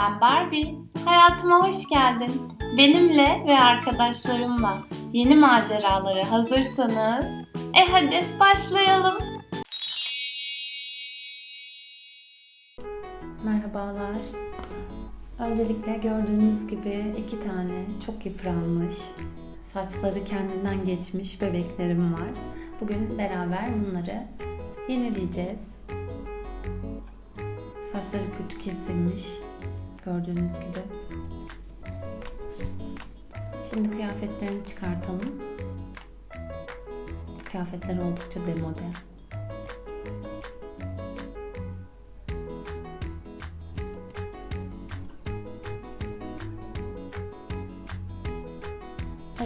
Ben Barbie. Hayatıma hoş geldin. Benimle ve arkadaşlarımla yeni maceralara hazırsanız e hadi başlayalım. Merhabalar. Öncelikle gördüğünüz gibi iki tane çok yıpranmış, saçları kendinden geçmiş bebeklerim var. Bugün beraber bunları yenileyeceğiz. Saçları kötü kesilmiş. Gördüğünüz gibi. Şimdi kıyafetlerini çıkartalım. Kıyafetleri oldukça demode.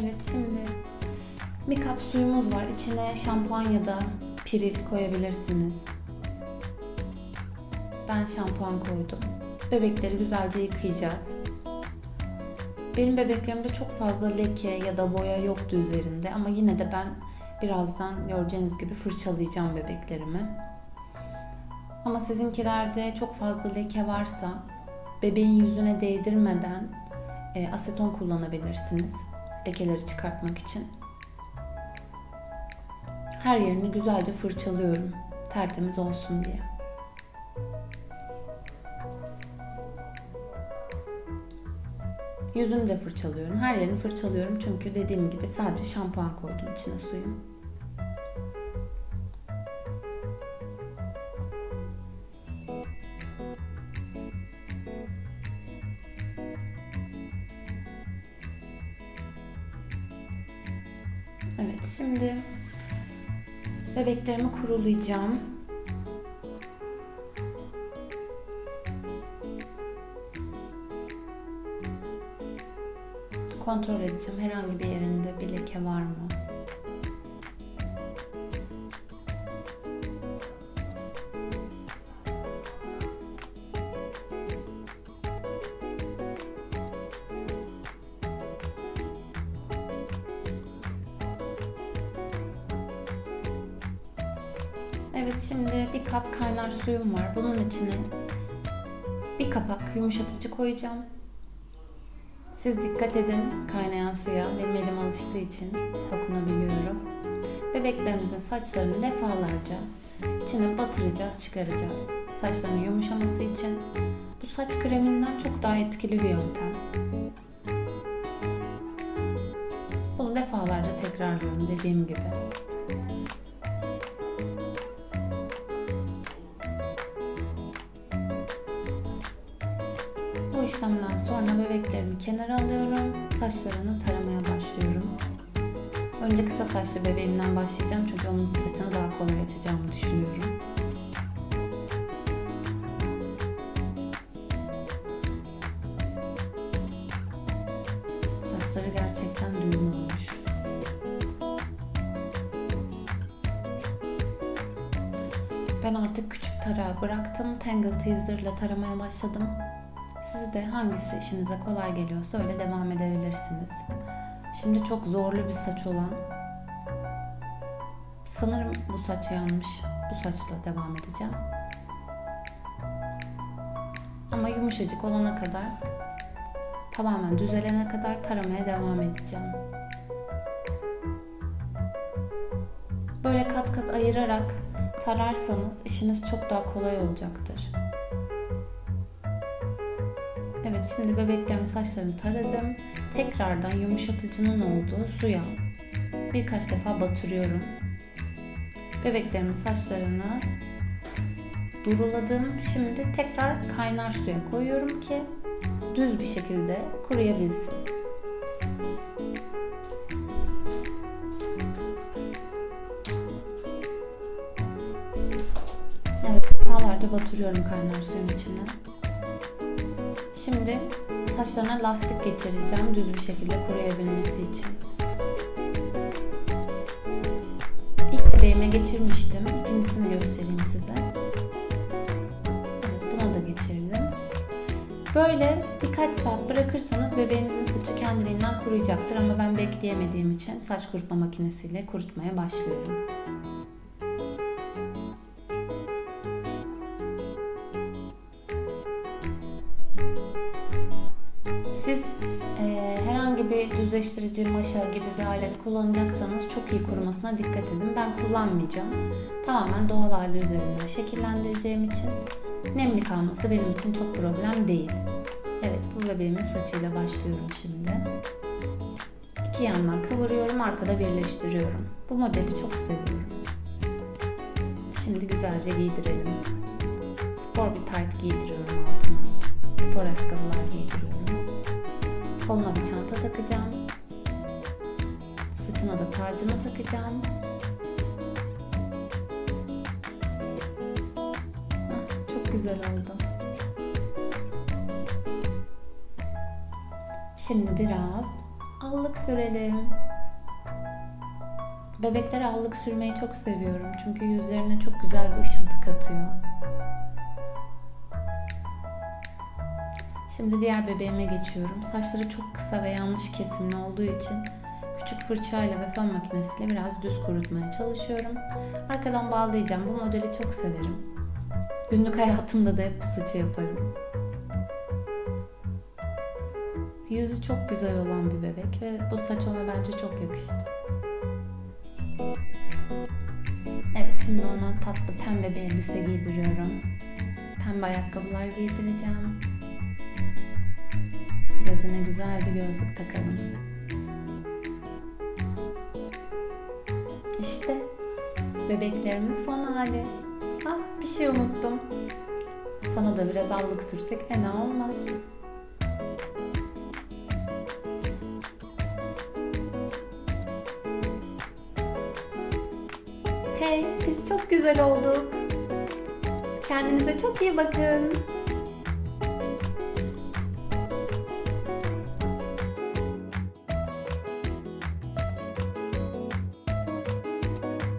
Evet şimdi bir kap suyumuz var. İçine şampuan ya da piril koyabilirsiniz. Ben şampuan koydum. Bebekleri güzelce yıkayacağız. Benim bebeklerimde çok fazla leke ya da boya yoktu üzerinde ama yine de ben birazdan göreceğiniz gibi fırçalayacağım bebeklerimi. Ama sizinkilerde çok fazla leke varsa bebeğin yüzüne değdirmeden e, aseton kullanabilirsiniz lekeleri çıkartmak için. Her yerini güzelce fırçalıyorum tertemiz olsun diye. Yüzünü de fırçalıyorum. Her yerini fırçalıyorum çünkü dediğim gibi sadece şampuan koydum içine suyun. Evet şimdi bebeklerimi kurulayacağım. Kontrol edeceğim herhangi bir yerinde bir leke var mı? Evet şimdi bir kap kaynar suyum var. Bunun içine bir kapak yumuşatıcı koyacağım. Siz dikkat edin kaynayan suya. Benim elim alıştığı için dokunabiliyorum. Bebeklerimizin saçlarını defalarca içine batıracağız, çıkaracağız. Saçların yumuşaması için bu saç kreminden çok daha etkili bir yöntem. Bunu defalarca tekrarlıyorum dediğim gibi. Saçlarını taramaya başlıyorum. Önce kısa saçlı bebeğimden başlayacağım çünkü onun saçını daha kolay açacağımı düşünüyorum. Saçları gerçekten düğün olmuş. Ben artık küçük tarağı bıraktım. Tangle Teaser ile taramaya başladım. Siz de hangisi işinize kolay geliyorsa öyle devam edebilirsiniz. Şimdi çok zorlu bir saç olan sanırım bu saç yanmış. Bu saçla devam edeceğim. Ama yumuşacık olana kadar tamamen düzelene kadar taramaya devam edeceğim. Böyle kat kat ayırarak tararsanız işiniz çok daha kolay olacaktır. Evet şimdi bebeklerimin saçlarını taradım. Tekrardan yumuşatıcının olduğu suya birkaç defa batırıyorum. Bebeklerimin saçlarını duruladım. Şimdi tekrar kaynar suya koyuyorum ki düz bir şekilde kuruyabilsin. Evet, defalarca batırıyorum kaynar suyun içine. Şimdi saçlarına lastik geçireceğim düz bir şekilde kuruyabilmesi için. İlk bebeğime geçirmiştim. İkincisini göstereyim size. Evet, buna da geçirdim. Böyle birkaç saat bırakırsanız bebeğinizin saçı kendiliğinden kuruyacaktır ama ben bekleyemediğim için saç kurutma makinesiyle kurutmaya başlıyorum. Siz e, herhangi bir düzleştirici maşa gibi bir alet kullanacaksanız çok iyi kurumasına dikkat edin. Ben kullanmayacağım. Tamamen doğal hali üzerinde şekillendireceğim için nemli kalması benim için çok problem değil. Evet bu bebeğimin saçıyla başlıyorum şimdi. İki yandan kıvırıyorum, arkada birleştiriyorum. Bu modeli çok seviyorum. Şimdi güzelce giydirelim. Spor bir tayt giydiriyorum altına. Spor ayakkabılar giydiriyorum. Koluna bir çanta takacağım. Saçına da tacını takacağım. Ah, çok güzel oldu. Şimdi biraz allık sürelim. Bebeklere allık sürmeyi çok seviyorum. Çünkü yüzlerine çok güzel bir ışıltı katıyor. Şimdi diğer bebeğime geçiyorum. Saçları çok kısa ve yanlış kesimli olduğu için küçük fırçayla ve fön makinesiyle biraz düz kurutmaya çalışıyorum. Arkadan bağlayacağım. Bu modeli çok severim. Günlük hayatımda da hep bu saçı yaparım. Yüzü çok güzel olan bir bebek ve bu saç ona bence çok yakıştı. Evet şimdi ona tatlı pembe bir elbise giydiriyorum. Pembe ayakkabılar giydireceğim. Gözüne güzel bir gözlük takalım. İşte bebeklerimin son hali. Ah bir şey unuttum. Sana da biraz allık sürsek fena olmaz. Hey, biz çok güzel olduk. Kendinize çok iyi bakın.